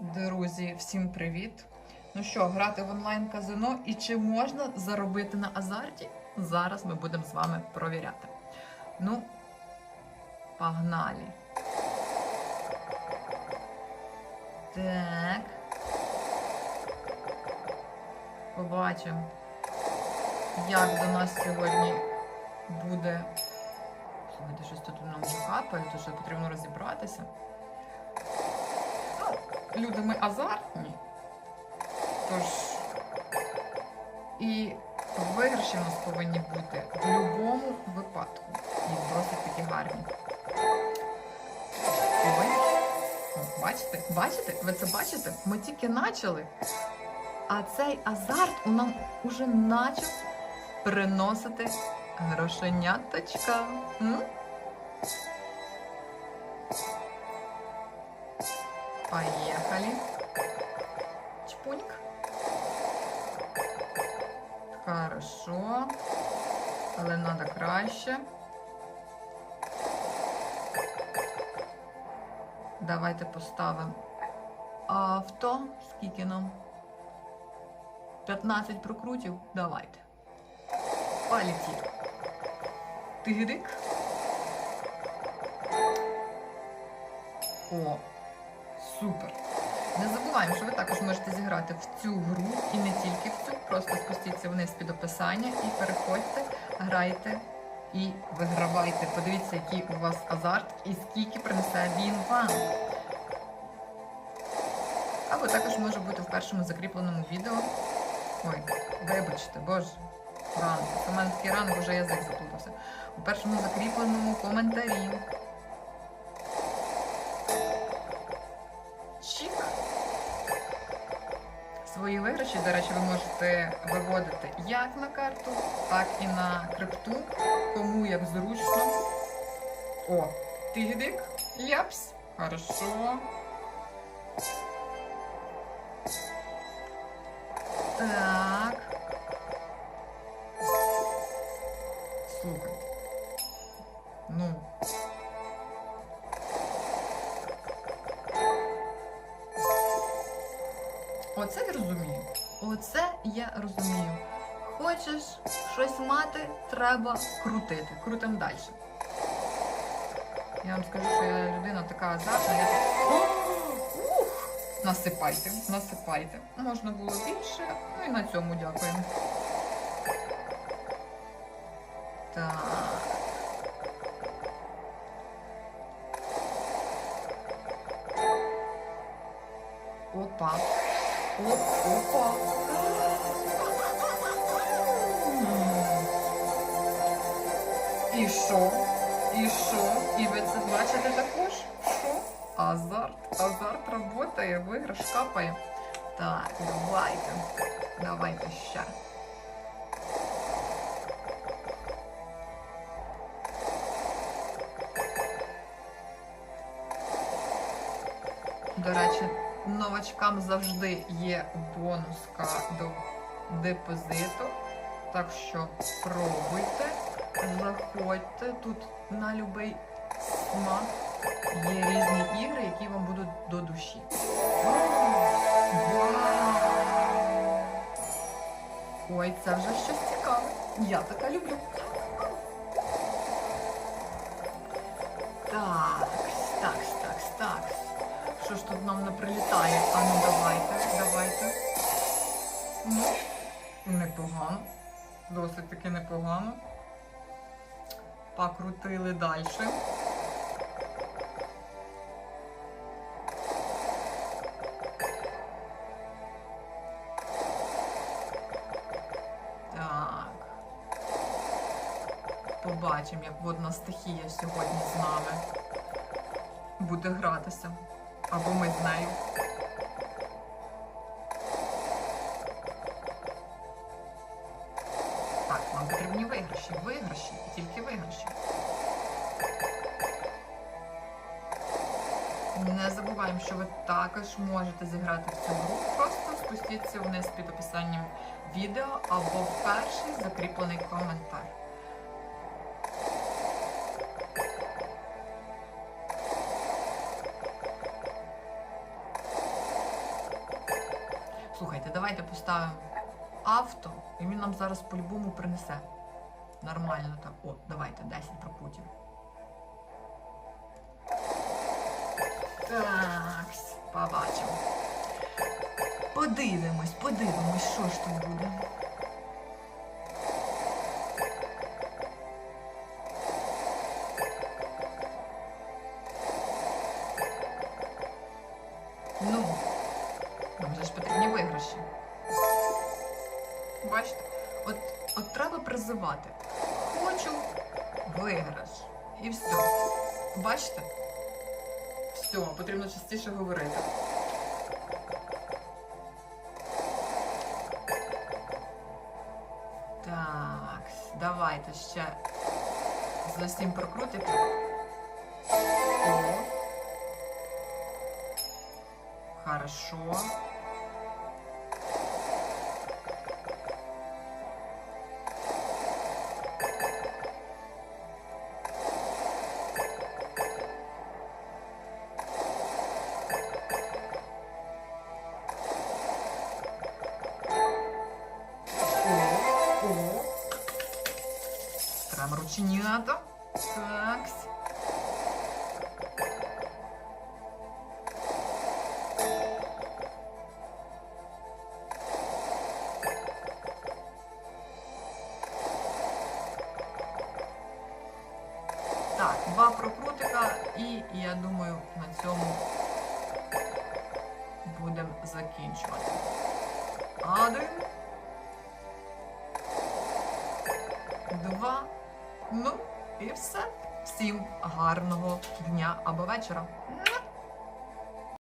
Друзі, всім привіт! Ну що, грати в онлайн казино і чи можна заробити на азарті? Зараз ми будемо з вами провіряти. Ну, погнали. Так. Побачимо, як до нас сьогодні буде. Слухайте, щось тут нам вже капає, то що потрібно розібратися. Люди ми азартні. Тож і виграші у нас повинні бути в будь-якому випадку. І досить такі гарні. Бачите? Бачите? Ви це бачите? Ми тільки почали. А цей азарт у нам уже почав приносити грошеняточка. М? Поехали. Чпуньк. Хорошо. Але треба краще. Давайте поставимо авто. Скільки нам? 15 прокрутів. Давайте. Полетів. Тигрик. О, супер. Не забуваємо, що ви також можете зіграти в цю гру і не тільки в цю. Просто спустіться вниз під описання і переходьте, грайте і вигравайте. Подивіться, який у вас азарт і скільки принесе він вам. Або також може бути в першому закріпленому відео. Ой, вибачте, боже, ранок. У мене такий ранок, вже язик заплутався. У першому закріпленому коментарі. Свої виграші, до речі, ви можете виводити як на карту, так і на крипту. Кому як зручно. О, тигдик, ляпс. Хорошо. Так. Слухай. Ну. Оце я розумію. Оце я розумію. Хочеш щось мати, треба крутити. Крутим далі. Я вам скажу, що я людина така азартна. Я... так- Насипайте, насипайте. Можна було більше, ну і на цьому дякуємо. Так. Опа. Оп, опа. І що? І що? І ви це бачите також? Що? Азарт. Азарт працює, виграш капає. Так, давайте. Давайте ще. До речі, новачкам завжди є бонуска до депозиту. Так що пробуйте, заходьте тут на будь-який смак. Є різні ігри, які вам будуть до душі. Вау! Ой, це вже щось цікаве. Я таке люблю. Так, так, так, так. Що ж тут нам не прилітає? А ну давайте, давайте. Ну, непогано. Досить таки непогано. Покрутили далі. Так. Побачимо, як водна стихія сьогодні з нами буде гратися. Або ми з нею. Так, нам потрібні виграші, виграші, і тільки виграші. Не забуваємо, що ви також можете зіграти в цю гру. Просто спустіться вниз під описанням відео або в перший закріплений коментар. Слухайте, давайте поставимо авто, і він нам зараз по-любому принесе. Нормально так. О, давайте 10 прокрутів. Так, побачимо. Подивимось, подивимось, що ж тут буде. Ну, ж потрібні виграші. Бачите? От, от треба призивати. Хочу виграш. І все. Бачите? Все, потрібно частіше говорити. Так, давайте ще за сім прокрутити. О. Хорошо. Прям рученята. Так. Так, два прокрутика, і я думаю, на цьому будемо закінчувати. Один. Два. Ну і все. Всім гарного дня або вечора.